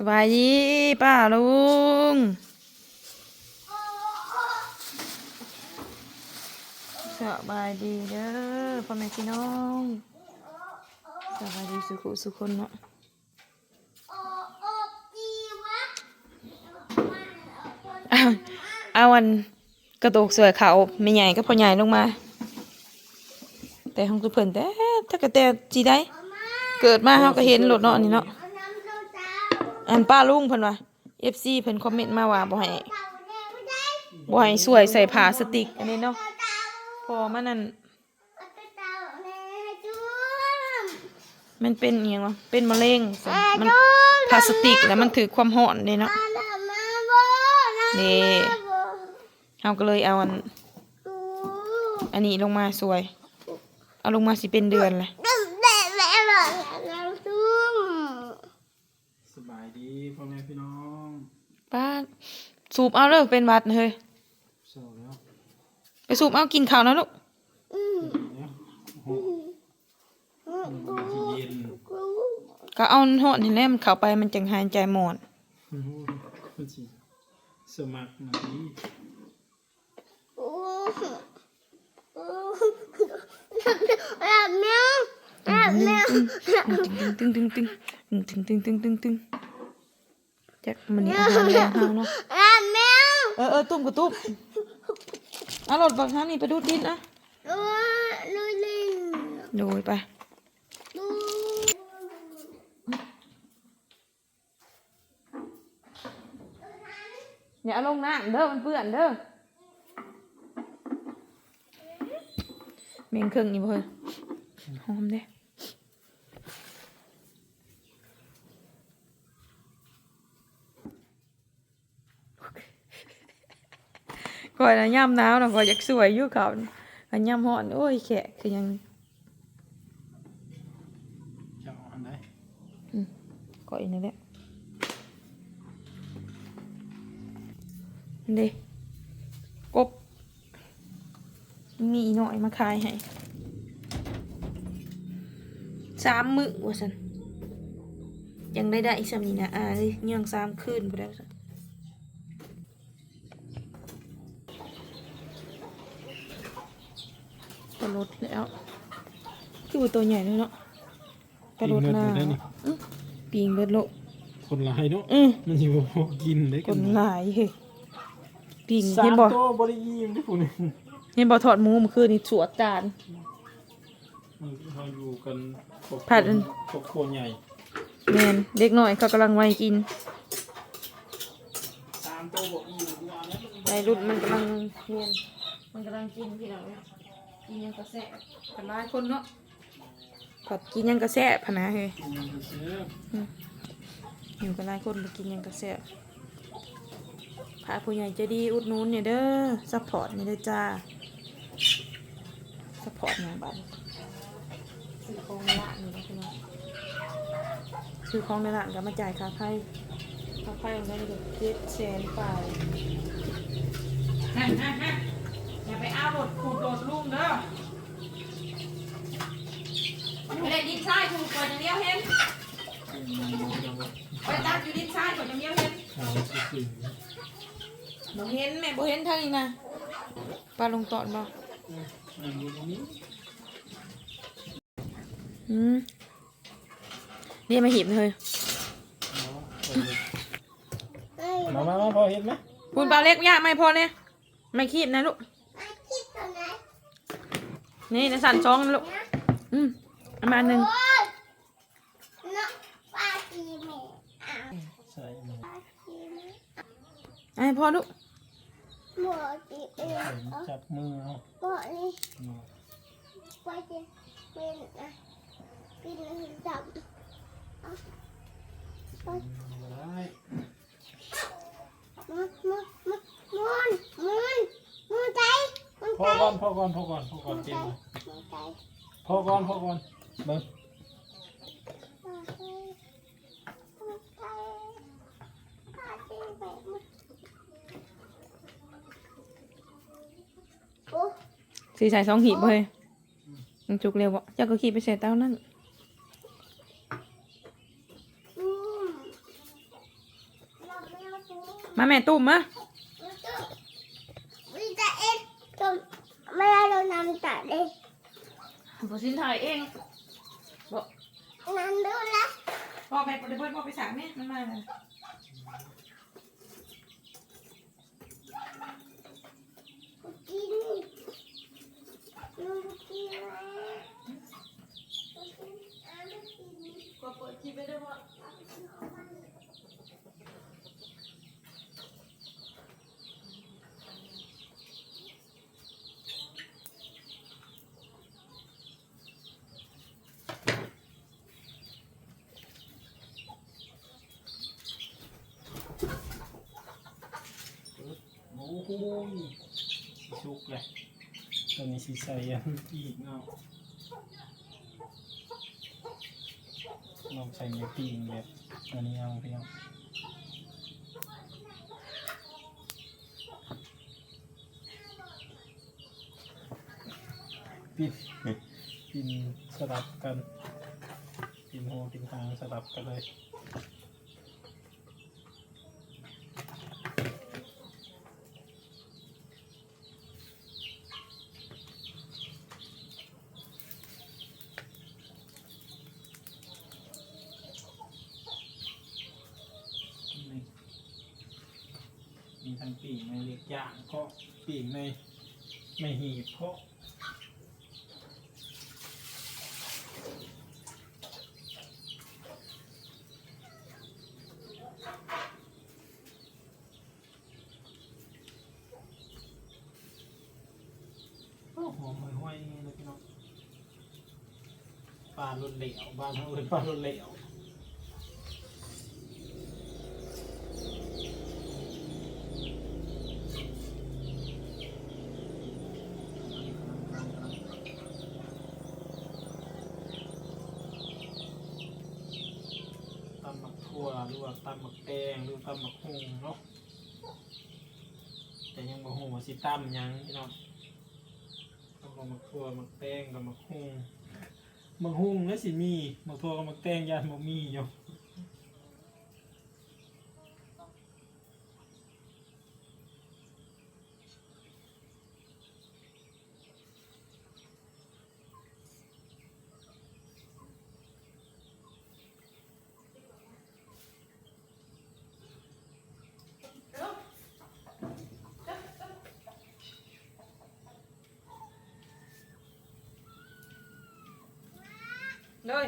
สบายดีป้าลุง สบายดีเด้อพ่อแม่พี่น้อง สบายดีสุขสุขคนเนาะเอาเอาวันกระโดกสวยเขาไม่ใหญ่ก็พอใหญ่ลงมา แต่ห้องคือเพิ่นแต่ถ้ากระแต่จีได้ เกิดมาเฮาก็เห็นรถเนาะนนี้เนาะ อันป้าลุงเพิ่นว่า FC เพิ่นคอมเมนต์มาว่าบ่ให้บ่ให้สวยใส่ผ้าสติกอันนี้เนาะพอมันนั่นมันเป็นอีหยังวะเป็นมะเร็งมันพลาสติกแล้วมันถือความร้อนนี่เนาะนี่เฮาก็เลยเอาอัน อันนี้ลงมาสวย เอาลงมาสิเป็นเดือนเลย สบายดีพ่อแม่พี่น้อง ป้าสูบเอาเลยเป็นหวัดนะเฮ้ยเศร้าแล้วไปสูบเอากินข้าวนะลูกเนี่ยโอ้โหมันสิเย็นก็เอาหอดนี่แหละมันเข้าไปมันจังหายใจหมอนโอ้โหมันสิสมัครมาดีตึงตึงตึงตึงตึงตึงตึงตึงตึงตึง จักมันนี่เอาหางแรงหางเนาะเออเออตุ้มกับตุ้มเอารถบังคับนี่ไปดูดดินนะดูไปอย่าเอาลงน้ำเด้อมันเปื้อนเด้อเมงเครื่องนี่บ่เฮ้ยหอมเด้ ก่อยนะย่ำหนาวนะก่อยอยากสวยอยู่เขาอันย่ำฮ้อนโอ้ยแขะคือยังจะเอาอันไหนก่อยนี่แหละนี่ดิกบมีหน่อยมาขายให้สามมือว่าสันยังได้ได้อีกสามีนะอ่าเอ้ยยังสามคืนไปแล้วสัน ปลาลดแล้วคือว่าตัวใหญ่เลยเนาะปลาลดหน้าปีเงินอยู่ได้นี่อื้อปีงเบิดโลกคนหลายเนาะอือมันอยู่พอกินได้กลหลายเฮ้ยปีงสาเห็มนบ่โตบริยิ้มที่ผู้นึงเห็นบ่ถอดหมูเมื่อคืนนี่สวดจานมันเราอยู่กันครอบครัวผัดอันครอบครัวใหญ่แม่นเด็กน้อยเขากำลังวัยกินสามโตบอกอิ่มกูเอาแล้วมันในรุ่นมันกำลังเรียนมันกำลังกินพี่น้อง กินหยังกระแสะกันหลายคนเนาะผัดกินหยังกระแสะพะนะเฮ้ยกินมันเสียอยู่กันหลายคนไปกินหยังกระแสะพาผู้ใหญ่ใจดีอุดหนุนเนี่ยเด้อซัพพอร์ตเนี่ยเด้อจ้าซัพพอร์ตอย่างบัดซื้อของในร้านนี่นะพี่น้องซื้อของในร้านก็มาจ่ายค่าไฟค่าไฟของได้เด็กเจ็ดแสนไปอย่า ไปเอารถขูดรถลุ่มเด้อไปเล่นดินทรายถูกก่อนอย่างเดียวเห็นไปตัดอยู่ดินทรายก่อนอย่างเดียวเห็นเอาสิๆบ่เห็นแม่บ่เห็นทางนี้นะปลาลงตอนบ่อันนี้อันนี้อืมนี่มาหีบเลยมามามาพอเห็นไหมคุณปลาเล็กยากไหมพอเนี่ยไม่คีบนะลูก นี่นะสั่นช้องนะลูกอืมประมาณหนึ่งใส่มาไอ้พอลูกจับมือเอามาได้พอก่ อนพอก่อนพอก่อนพอก่อนเต็มเลยพอก่อนพอก่อนเบิ้งสีใส่สองหีบเลยมันจุกเร็วบ่เจ้าก็ขี่ไปใส่เต้านั่นมาแม่ตุ้มมาวิตา เอ็ดจมไม่ได้เรานำตัดเลยบอสินถ่ายเองบอกนำดูละพ่อไปเดี๋ยวเพื่อนพ่อไปสั่งแม่มันมาเลย กินลุงกินอะไร ก็เปิดคลิปไปด้วยว่า โอ้โหสีชุกเลยตัวนี้สีใสยังอีกเนาะลองใส่เนื้อปีงแบบตัวนี้เอาเพียงปินปินสลับกันปินหัวปินหางสลับกันเลย นี่ มีงปีในเล็กย่างก็ปีกในไม่หีบเพราะหอมห้อยๆเลยพี่น้องปลาลุนเหลวบ้านเขาเป็นปลาลุนเหลว ตำหมักทั่ว หรือว่าตำหมักแดงหรือตำหมักหุงเนาะแต่ยังบ่หูว่าสิตำหยังพี่น้องต้องเอาหมักทั่วหมักแดงกับหมักหุงหมักหุงแล้วสิมีหมักทั่วกับหมักแดงยานบ่มีอยู่ เลย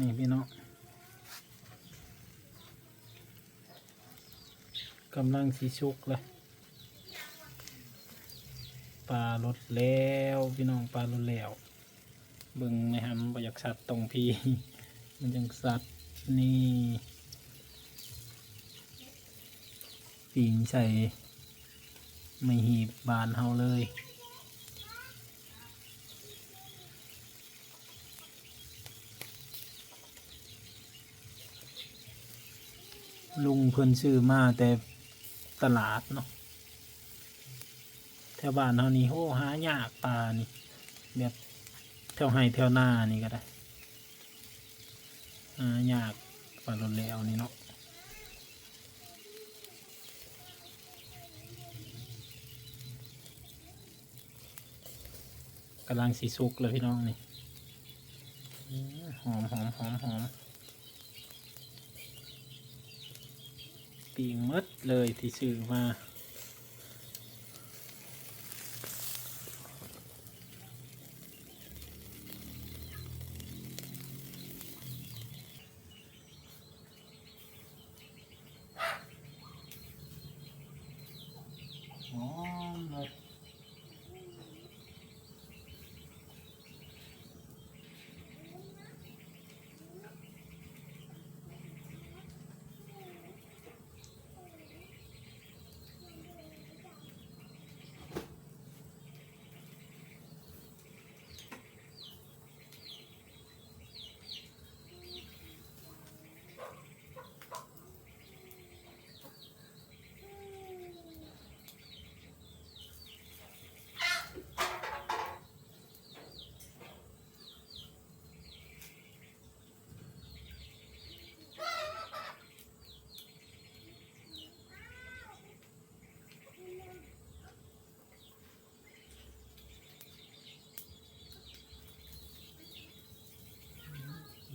นี่พี่น้องกำลังสีชุกเลยปลาลดแล้วพี่น้องปลาลดแล้วเบึงไม่ฮัมนบ่อยากสัตว์ตรงพี่มันจังสัตว์นี่ปีงใส่ไม่หีบบานเฮาเลย ลุงเพิ่นซื้อมาแต่ตลาดเนาะแถวบ้านเฮานี้โหหายากปลานี่แบบแถวไห้แถวหน้านี่ก็ได้หายากปลาลนแล้วนี่เนาะกำลังสีสุกเลยพี่น้องนี่หอมหอมหอมหอม ปีงหมดเลยที่ซื้อมา หอมเลย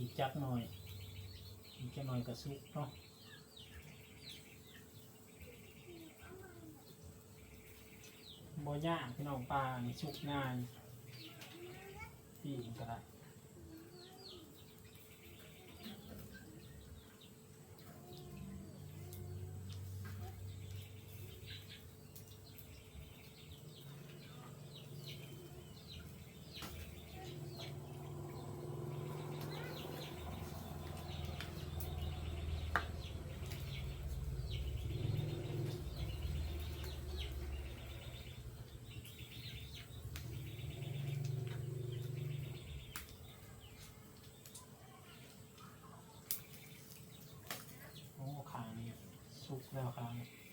อีก จักหน่อยจักหน่อยกระสุกเนาะบ่ยากพี่น้องปลานี่สุกง่ายปีนก็ได้ โอ้ขางนี่ สุกแ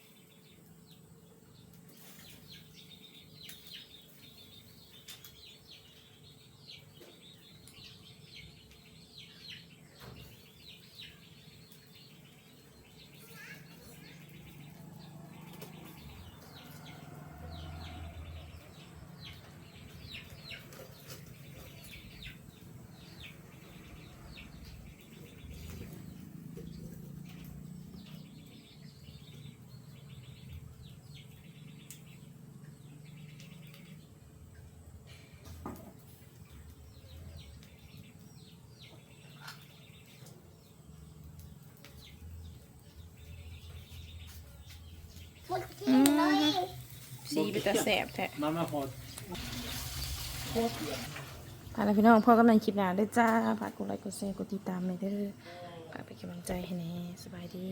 ล้วขางนี่หมดกินเลยสีเป็นตาแสบแท้มามาพอพาแล้วพี่น้องพ่อกำลังคลิปหน้าด้วยจ้าฝากกดไลค์กดแชร์กดติดตามเลยเด้อฝากเป็นกำลังใจให้แน่สบายดี